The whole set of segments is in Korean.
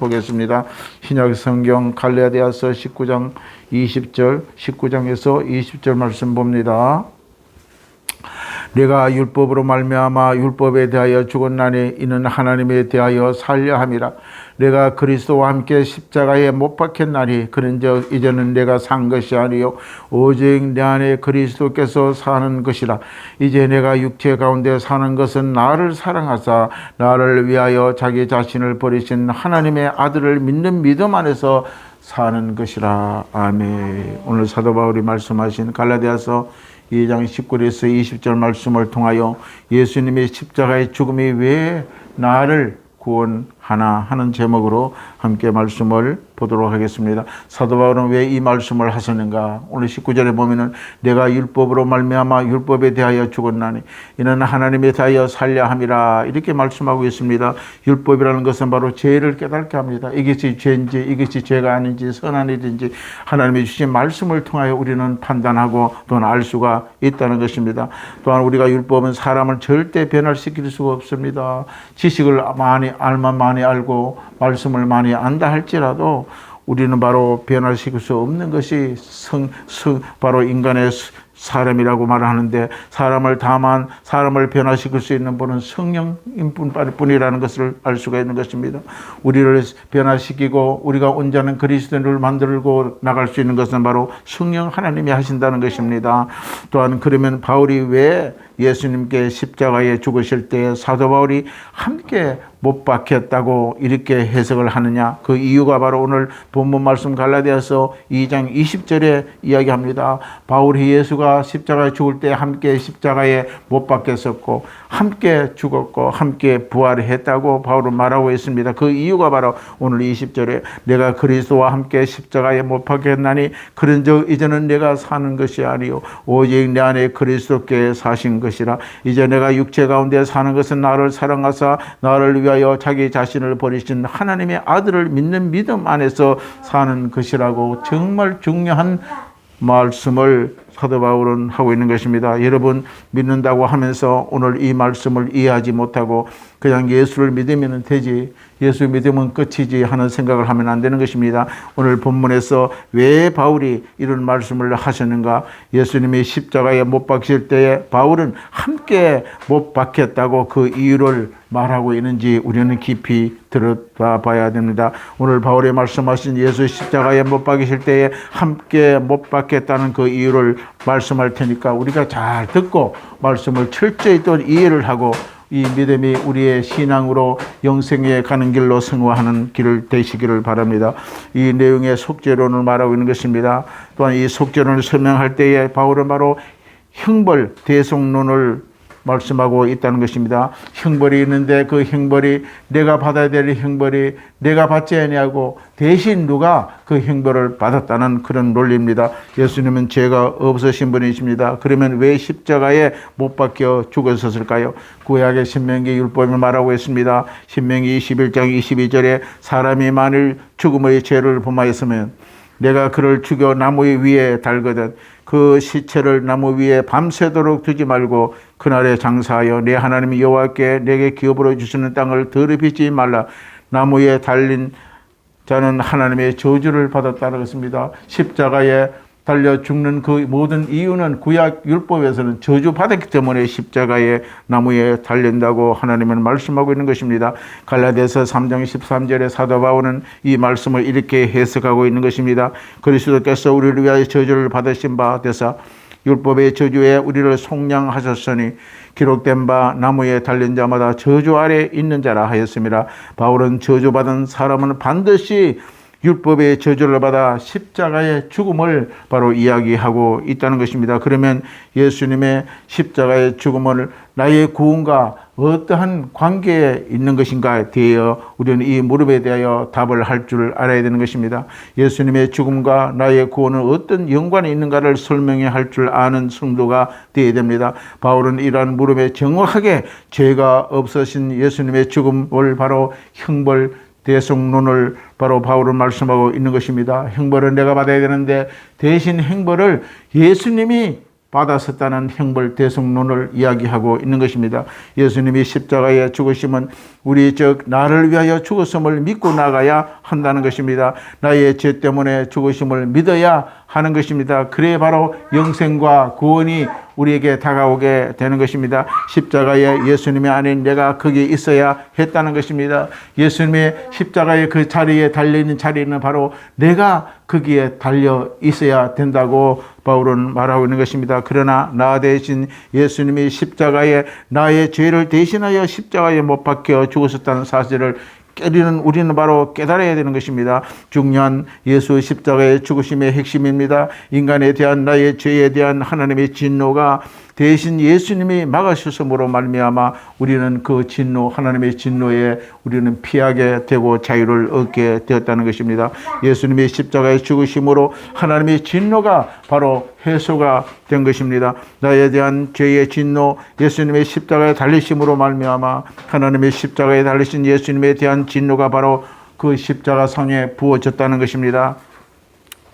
보겠습니다. 신약 성경 갈라디아서 19장 20절 19장에서 20절 말씀 봅니다. 내가 율법으로 말미암아 율법에 대하여 죽었나니 이는 하나님에 대하여 살려 함이라 내가 그리스도와 함께 십자가에 못 박혔나니 그런즉 이제는 내가 산 것이 아니요. 오직 내 안에 그리스도께서 사는 것이라. 이제 내가 육체 가운데 사는 것은 나를 사랑하사 나를 위하여 자기 자신을 버리신 하나님의 아들을 믿는 믿음 안에서 사는 것이라. 아멘. 오늘 사도 바울이 말씀하신 갈라디아서 2장 19절에서 20절 말씀을 통하여 예수님의 십자가의 죽음이 왜 나를 구원 하나 하는 제목으로 함께 말씀을 보도록 하겠습니다. 사도 바울은 왜 이 말씀을 하셨는가? 오늘 19절에 보면은 내가 율법으로 말미암아 율법에 대하여 죽었나니 이는 하나님에 대하여 살려 함이라 이렇게 말씀하고 있습니다. 율법이라는 것은 바로 죄를 깨닫게 합니다. 이것이 죄인지 이것이 죄가 아닌지 선한 일인지 하나님이 주신 말씀을 통하여 우리는 판단하고 또는 알 수가 있다는 것입니다. 또한 우리가 율법은 사람을 절대 변화시킬 수가 없습니다. 지식을 많이 알만 많이 알고 말씀을 많이 안다 할지라도 우리는 바로 변화시킬 수 없는 것이 성, 성 바로 인간의 사람이라고 말하는데 사람을 다만 사람을 변화시킬 수 있는 분은 성령인 뿐이라는 것을 알 수가 있는 것입니다. 우리를 변화시키고 우리가 온전한 그리스도를 만들고 나갈 수 있는 것은 바로 성령 하나님이 하신다는 것입니다. 또한 그러면 바울이 왜 예수님께 십자가에 죽으실 때 사도 바울이 함께 못 박혔다고 이렇게 해석을 하느냐? 그 이유가 바로 오늘 본문 말씀 갈라디아서 2장 20절에 이야기합니다. 바울이 예수가 십자가에 죽을 때 함께 십자가에 못 박혔었고 함께 죽었고 함께 부활했다고 바울은 말하고 있습니다. 그 이유가 바로 오늘 20절에 내가 그리스도와 함께 십자가에 못 박혔나니 그런즉 이제는 내가 사는 것이 아니요 오직 내 안에 그리스도께 사신 것 이라. 이제 내가 육체 가운데 사는 것은 나를 사랑하사 나를 위하여 자기 자신을 버리신 하나님의 아들을 믿는 믿음 안에서 사는 것이라고 정말 중요한 말씀을 사도 바울은 하고 있는 것입니다. 여러분 믿는다고 하면서 오늘 이 말씀을 이해하지 못하고 그냥 예수를 믿으면 되지 예수 믿으면 끝이지 하는 생각을 하면 안 되는 것입니다. 오늘 본문에서 왜 바울이 이런 말씀을 하셨는가? 예수님이 십자가에 못 박힐 때에 바울은 함께 못 박혔다고 그 이유를 말하고 있는지 우리는 깊이 들어봐 봐야 됩니다. 오늘 바울이 말씀하신 예수 십자가에 못 박이실 때에 함께 못 박혔다는 그 이유를 말씀할 테니까 우리가 잘 듣고 말씀을 철저히 또 이해를 하고 이 믿음이 우리의 신앙으로 영생에 가는 길로 승화하는 길을 되시기를 바랍니다. 이 내용의 속죄론을 말하고 있는 것입니다. 또한 이 속죄론을 설명할 때에 바울은 바로 형벌 대속론을 말씀하고 있다는 것입니다. 형벌이 있는데 그 형벌이 내가 받아야 될 형벌이 내가 받지 아니하고 대신 누가 그 형벌을 받았다는 그런 논리입니다. 예수님은 죄가 없으신 분이십니다. 그러면 왜 십자가에 못 박혀 죽었었을까요? 구약의 신명기 율법을 말하고 있습니다. 신명기 21장 22절에 사람이 만일 죽음의 죄를 범하였으면 내가 그를 죽여 나무 위에 달거든 그 시체를 나무 위에 밤새도록 두지 말고 그날에 장사하여 내 하나님 여호와께 내게 기업으로 주시는 땅을 더럽히지 말라 나무에 달린 자는 하나님의 저주를 받았다는 것입니다. 십자가에 달려 죽는 그 모든 이유는 구약 율법에서는 저주 받았기 때문에 십자가에 나무에 달린다고 하나님은 말씀하고 있는 것입니다. 갈라디아서 3장 13절에 사도 바울은 이 말씀을 이렇게 해석하고 있는 것입니다. 그리스도께서 우리를 위하여 저주를 받으신 바 되사 율법의 저주에 우리를 속량하셨으니 기록된 바 나무에 달린 자마다 저주 아래 있는 자라 하였습니다. 바울은 저주받은 사람은 반드시 율법의 저주를 받아 십자가의 죽음을 바로 이야기하고 있다는 것입니다. 그러면 예수님의 십자가의 죽음을 나의 구원과 어떠한 관계에 있는 것인가에 대하여 우리는 이 무릎에 대하여 답을 할 줄 알아야 되는 것입니다. 예수님의 죽음과 나의 구원은 어떤 연관이 있는가를 설명해 할 줄 아는 성도가 되어야 됩니다. 바울은 이러한 무릎에 정확하게 죄가 없으신 예수님의 죽음을 바로 형벌 대속론을 바로 바울은 말씀하고 있는 것입니다. 형벌은 내가 받아야 되는데 대신 형벌을 예수님이 받았었다는 형벌 대성론을 이야기하고 있는 것입니다. 예수님이 십자가에 죽으심은 우리 즉 나를 위하여 죽었음을 믿고 나가야 한다는 것입니다. 나의 죄 때문에 죽으심을 믿어야 하는 것입니다. 그래 바로 영생과 구원이 우리에게 다가오게 되는 것입니다. 십자가에 예수님이 아닌 내가 거기에 있어야 했다는 것입니다. 예수님의 십자가의 그 자리에 달려있는 자리는 바로 내가 거기에 달려 있어야 된다고 바울은 말하고 있는 것입니다. 그러나 나 대신 예수님이 십자가에 나의 죄를 대신하여 십자가에 못 박혀 죽으셨다는 사실을 깨리는 우리는 바로 깨달아야 되는 것입니다. 중요한 예수 십자가의 죽으심의 핵심입니다. 인간에 대한 나의 죄에 대한 하나님의 진노가 대신 예수님이 막아주심으로 말미암아 우리는 그 진노 하나님의 진노에 우리는 피하게 되고 자유를 얻게 되었다는 것입니다. 예수님의 십자가에 죽으심으로 하나님의 진노가 바로 해소가 된 것입니다. 나에 대한 죄의 진노 예수님의 십자가에 달리심으로 말미암아 하나님의 십자가에 달리신 예수님에 대한 진노가 바로 그 십자가 상에 부어졌다는 것입니다.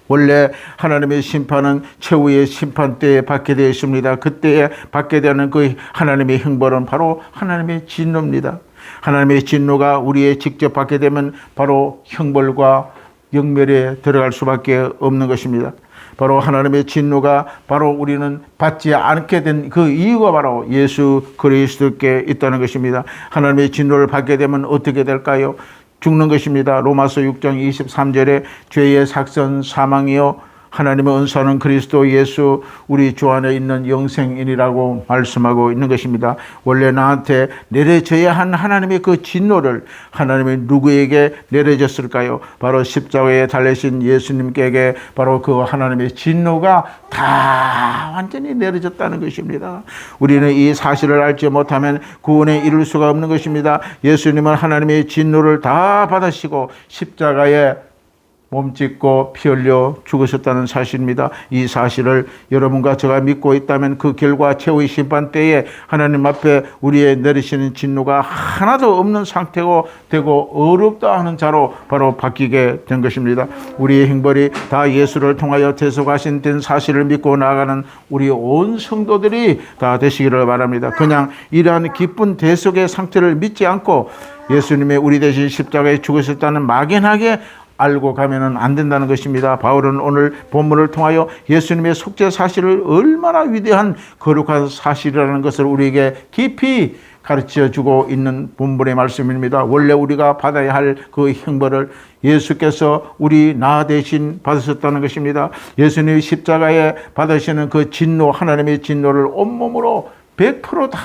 원래 하나님의 심판은 최후의 심판 때에 받게 되어 있습니다. 그때에 받게 되는 그 하나님의 형벌은 바로 하나님의 진노입니다. 하나님의 진노가 우리의 직접 받게 되면 바로 형벌과 영멸에 들어갈 수밖에 없는 것입니다. 바로 하나님의 진노가 바로 우리는 받지 않게 된 그 이유가 바로 예수 그리스도께 있다는 것입니다. 하나님의 진노를 받게 되면 어떻게 될까요? 죽는 것입니다. 로마서 6장 23절에 죄의 삭선 사망이요 하나님의 은사는 그리스도 예수 우리 주 안에 있는 영생인이라고 말씀하고 있는 것입니다. 원래 나한테 내려져야 한 하나님의 그 진노를 하나님이 누구에게 내려졌을까요? 바로 십자가에 달리신 예수님께게 바로 그 하나님의 진노가 다 완전히 내려졌다는 것입니다. 우리는 이 사실을 알지 못하면 구원에 이룰 수가 없는 것입니다. 예수님은 하나님의 진노를 다 받으시고 십자가에 몸짓고 피 흘려 죽으셨다는 사실입니다. 이 사실을 여러분과 제가 믿고 있다면 그 결과 최후의 심판 때에 하나님 앞에 우리의 내리시는 진노가 하나도 없는 상태고 되고 어렵다 하는 자로 바로 바뀌게 된 것입니다. 우리의 행벌이 다 예수를 통하여 대속하신 된 사실을 믿고 나아가는 우리 온 성도들이 다 되시기를 바랍니다. 그냥 이러한 기쁜 대속의 상태를 믿지 않고 예수님의 우리 대신 십자가에 죽으셨다는 막연하게 알고 가면은 안 된다는 것입니다. 바울은 오늘 본문을 통하여 예수님의 속죄 사실을 얼마나 위대한 거룩한 사실이라는 것을 우리에게 깊이 가르쳐 주고 있는 본문의 말씀입니다. 원래 우리가 받아야 할 그 형벌을 예수께서 우리 나 대신 받으셨다는 것입니다. 예수님이 십자가에 받으시는 그 진노, 하나님의 진노를 온몸으로 100%다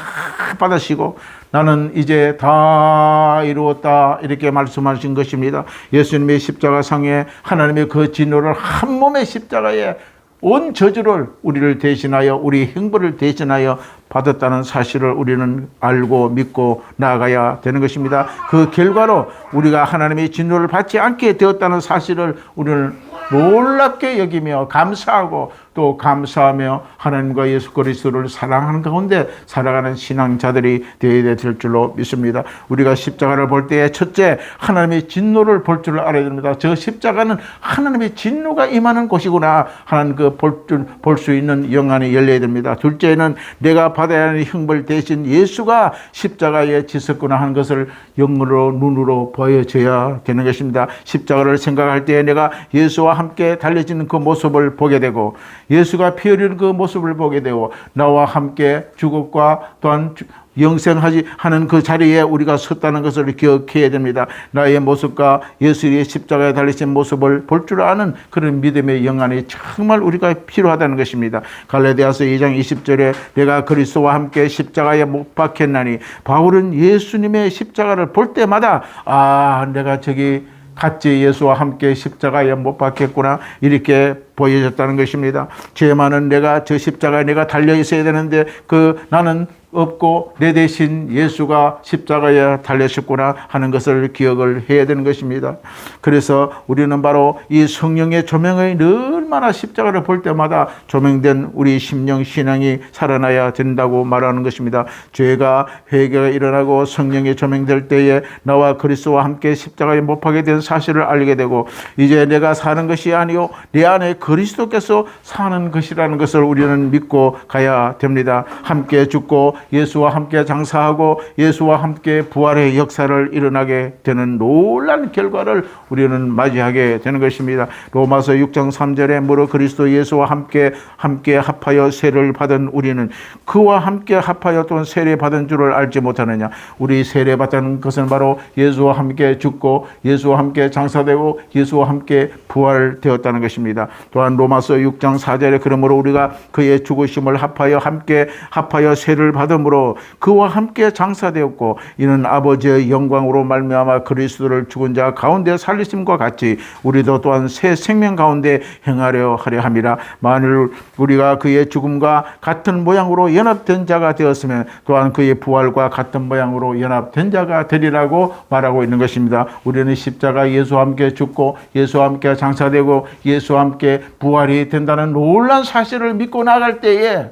받으시고 나는 이제 다 이루었다 이렇게 말씀하신 것입니다. 예수님의 십자가 상에 하나님의 그 진노를 한 몸의 십자가에 온 저주를 우리를 대신하여 우리 행보를 대신하여 받았다는 사실을 우리는 알고 믿고 나아가야 되는 것입니다. 그 결과로 우리가 하나님의 진노를 받지 않게 되었다는 사실을 우리는 놀랍게 여기며 감사하고 또 감사하며 하나님과 예수 그리스도를 사랑하는 가운데 살아가는 신앙자들이 되어야 될 줄로 믿습니다. 우리가 십자가를 볼 때에 첫째 하나님의 진노를 볼 줄 알아야 됩니다. 저 십자가는 하나님의 진노가 임하는 곳이구나 하는 그볼 수 있는 영안이 열려야 됩니다. 둘째는 내가 받아야 하는 형벌 대신 예수가 십자가에 지었구나 하는 것을 영으로 눈으로 보여져야 되는 것입니다. 십자가를 생각할 때 내가 예수와 함께 달려지는 그 모습을 보게 되고 예수가 피 흘리는 그 모습을 보게 되고 나와 함께 죽음과 또한 영생하지 하는 그 자리에 우리가 섰다는 것을 기억해야 됩니다. 나의 모습과 예수의 십자가에 달리신 모습을 볼 줄 아는 그런 믿음의 영안이 정말 우리가 필요하다는 것입니다. 갈라디아서 2장 20절에 내가 그리스도와 함께 십자가에 못 박혔나니 바울은 예수님의 십자가를 볼 때마다 아 내가 저기 같이 예수와 함께 십자가에 못 박혔구나 이렇게 보여졌다는 것입니다. 죄 많은 내가 저 십자가에 내가 달려 있어야 되는데 그 나는 없고 내 대신 예수가 십자가에 달려셨구나 하는 것을 기억을 해야 되는 것입니다. 그래서 우리는 바로 이 성령의 조명의 얼마나 십자가를 볼 때마다 조명된 우리 심령 신앙이 살아나야 된다고 말하는 것입니다. 죄가 회개가 일어나고 성령의 조명될 때에 나와 그리스도와 함께 십자가에 못 박게 된 사실을 알게 되고 이제 내가 사는 것이 아니요 내 안에 그 그리스도께서 사는 것이라는 것을 우리는 믿고 가야 됩니다. 함께 죽고 예수와 함께 장사하고 예수와 함께 부활의 역사를 일어나게 되는 놀란 결과를 우리는 맞이하게 되는 것입니다. 로마서 6장 3절에 무릇 그리스도 예수와 함께 함께 합하여 세를 받은 우리는 그와 함께 합하여 또 세례 받은 줄을 알지 못하느냐 우리 세례 받은 것은 바로 예수와 함께 죽고 예수와 함께 장사되고 예수와 함께 부활되었다는 것입니다. 또한 로마서 6장 4절에 그러므로 우리가 그의 죽으심을 합하여 함께 합하여 세를 받음으로 그와 함께 장사되었고 이는 아버지의 영광으로 말미암아 그리스도를 죽은 자 가운데 살리심과 같이 우리도 또한 새 생명 가운데 행하려 하려 함이라 만일 우리가 그의 죽음과 같은 모양으로 연합된 자가 되었으면 또한 그의 부활과 같은 모양으로 연합된 자가 되리라고 말하고 있는 것입니다. 우리는 십자가 예수와 함께 죽고 예수와 함께 장사되고 예수와 함께 부활이 된다는 놀란 사실을 믿고 나갈 때에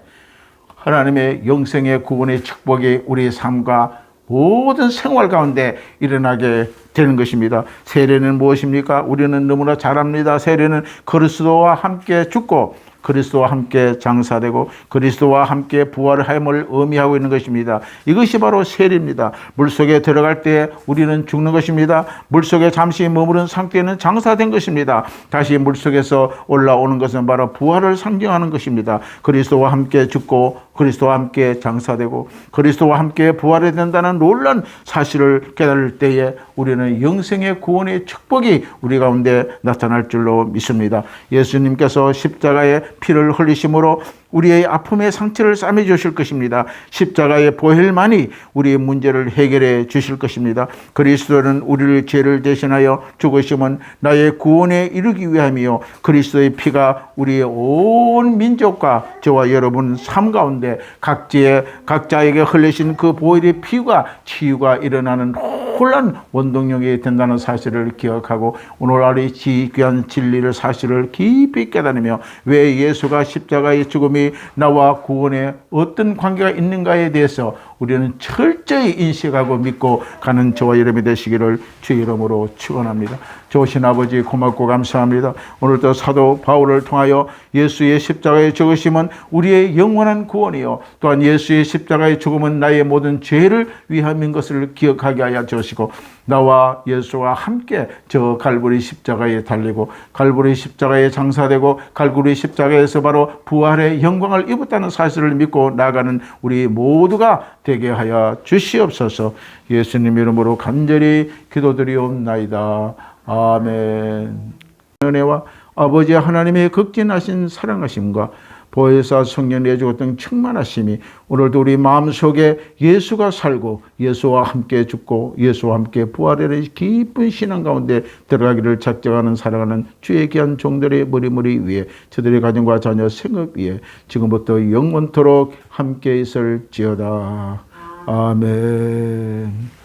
하나님의 영생의 구원의 축복이 우리의 삶과 모든 생활 가운데 일어나게 되는 것입니다. 세례는 무엇입니까? 우리는 너무나 잘 압니다. 세례는 그리스도와 함께 죽고 그리스도와 함께 장사되고 그리스도와 함께 부활함을 의미하고 있는 것입니다. 이것이 바로 세례입니다. 물속에 들어갈 때 우리는 죽는 것입니다. 물속에 잠시 머무른 상태는 장사된 것입니다. 다시 물속에서 올라오는 것은 바로 부활을 상징하는 것입니다. 그리스도와 함께 죽고 그리스도와 함께 장사되고 그리스도와 함께 부활이 된다는 놀란 사실을 깨달을 때에 우리는 영생의 구원의 축복이 우리 가운데 나타날 줄로 믿습니다. 예수님께서 십자가에 피를 흘리심으로 우리의 아픔의 상처를 싸매 주실 것입니다. 십자가의 보혈만이 우리의 문제를 해결해 주실 것입니다. 그리스도는 우리를 죄를 대신하여 죽으심은 나의 구원에 이르기 위함이요 그리스도의 피가 우리의 온 민족과 저와 여러분 삶 가운데 각지에 각자에게 흘리신 그 보혈의 피가 치유가 일어나는 혼란 원동력이 된다는 사실을 기억하고 오늘 아래 지귀한 진리를 사실을 깊이 깨달으며 왜 예수가 십자가의 죽음이 나와 구원에 어떤 관계가 있는가에 대해서 우리는 철저히 인식하고 믿고 가는 저와 여러분이 되시기를 주 이름으로 축원합니다. 좋으신 아버지 고맙고 감사합니다. 오늘도 사도 바울을 통하여 예수의 십자가의 죽으심은 우리의 영원한 구원이요 또한 예수의 십자가의 죽음은 나의 모든 죄를 위함인 것을 기억하게 하여 주시고 나와 예수와 함께 저 갈보리 십자가에 달리고 갈보리 십자가에 장사되고 갈보리 십자가에서 바로 부활의 영광을 입었다는 사실을 믿고 나가는 우리 모두가 되게 하여 주시옵소서. 예수님 이름으로 간절히 기도드리옵나이다. 아멘. 은혜와 아버지 하나님의 극진하신 사랑하심과 보혜사 성령 내주었던 충만하심이 오늘도 우리 마음속에 예수가 살고 예수와 함께 죽고 예수와 함께 부활하는 깊은 신앙 가운데 들어가기를 작정하는 사랑하는 주의 귀한 종들의 머리머리 위에 저들의 가정과 자녀 생업 위에 지금부터 영원토록 함께 있을지어다. 아멘.